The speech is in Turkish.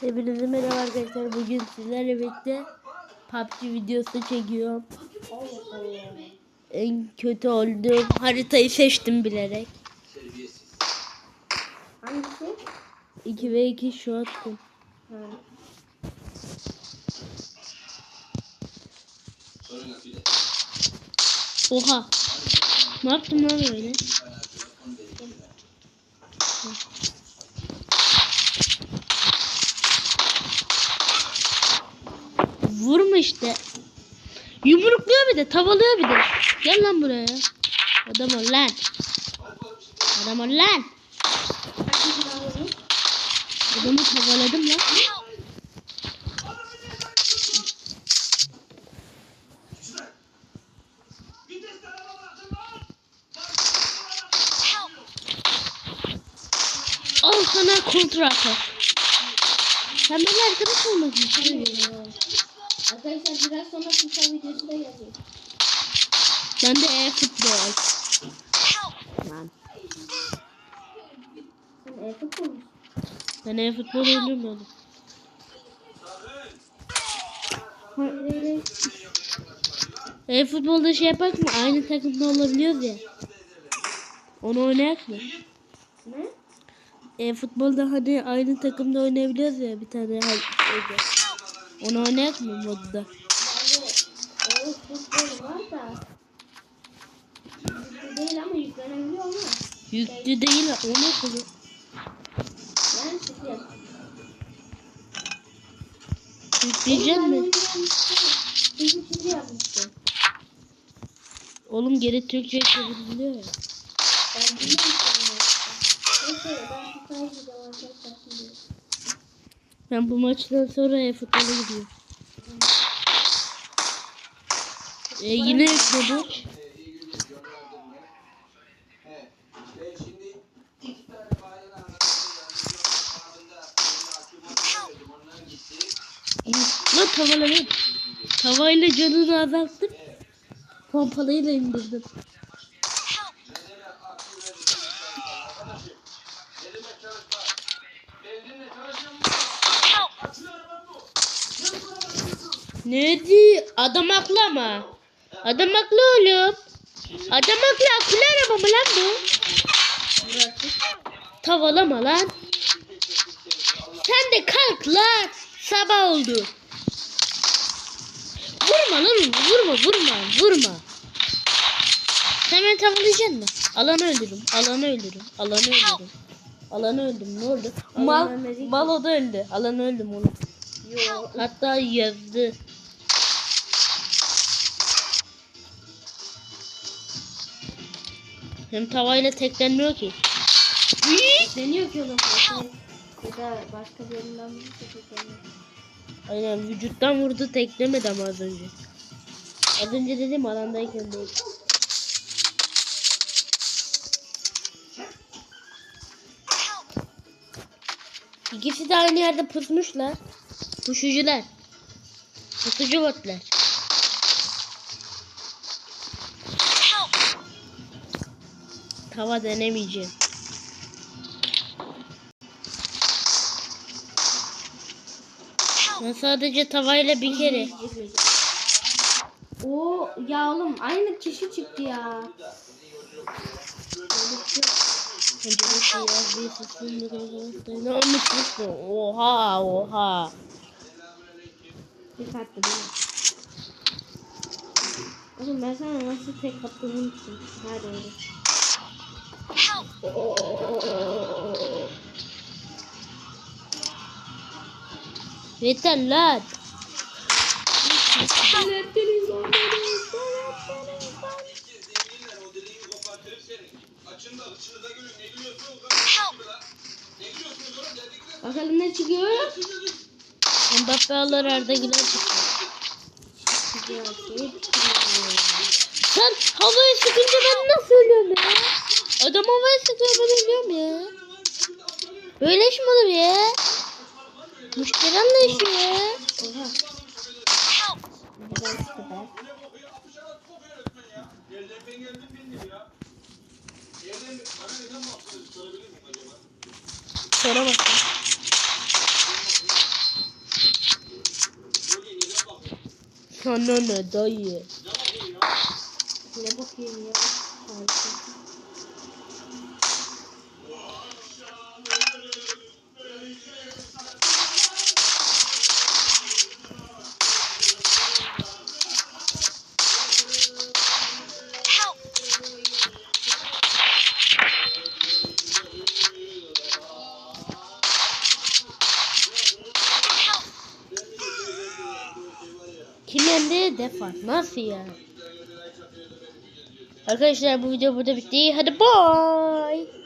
Hepinize merhaba arkadaşlar. Bugün sizlerle birlikte PUBG videosu çekiyorum. En kötü olduğum haritayı seçtim bilerek. Hangisi? 2 ve 2 şu attım. Ha. Oha. Ne yaptım lan öyle? Vurma işte. Yumrukluyor bir de, tavalıyor bir de. Gel lan buraya. Adam ol lan. Adam ol lan. Adamı tavaladım lan. Al sana kontra atar. Sen benimle arkadaş olmadın. Arkadaşlar biraz sonra FIFA videosu da gelecek. Ben de e-futbol. Lan. Sen e-futbol musun? Ben e-futbol oynamıyordum. E-futbolda şey yapak mı? Aynı takımda olabiliyoruz ya. Onu oynayak mı? Ne? E-futbolda hani aynı takımda oynayabiliyoruz ya bir tane şeyde. Onu oynayak mı modda? Var değil ama yüklenebiliyor ama. Yüklü değil o nasıl? Ben sıkıyorum. Yükleyecek mi? Oğlum geri Türkçe çevriliyor ya. Ben bilmiyorum. Neyse ben FIFA'ya gideceğim arkadaşlar şimdi. Ben bu maçtan sonra e-futbola gidiyorum. E, yine yükledik. Lan tavaladım. Tavayla canını azalttım. Pompalıyla indirdim. Ne di? Adam haklı ama. Adam haklı oğlum. Adam haklı. Akülü araba mı lan bu? Tavalama lan. Sen de kalk lan. Sabah oldu. Vurma lan. Vurma vurma vurma. Sen beni tavalayacaksın mı? Alanı öldürürüm. Alanı öldürürüm. Alanı öldürürüm. Alanı öldüm. Ne oldu? Mal, ölmedi ki. mal o da öldü. Alanı öldüm onu. Yo. Hatta yazdı. Hem tavayla teklenmiyor ki. Deniyor ki oğlum. Ya da başka bir yerinden vurursa tekrarlar. Aynen vücuttan vurdu teklemedi ama az önce. Az önce dedim alandayken değil. İkisi de aynı yerde pusmuşlar. Pushucular. Pusucu botlar. Tava denemeyeceğim. Ben sadece tavayla bir kere. Oo ya oğlum aynı kişi çıktı ya. Mu? Oha oha. Bir attı değil mi? Oğlum ben sana nasıl tek attığımı unuttum. Hadi öyle. Yeter lan. Bakalım ne çıkıyor? Mbappe alır Arda Güler Sen havaya sıkınca ben nasıl ölüyorum ya? Adam havaya sıkıyor ben ölüyorum ya. Böyle iş mi olur ya? Müşteri anlayışı ya. Oha. Güzel çıktı be. Sonra bakın. Sana ne dayı? Ne bakayım ya. Kimlendi defans. Nasıl ya? Arkadaşlar bu video burada bitti. Hadi bye.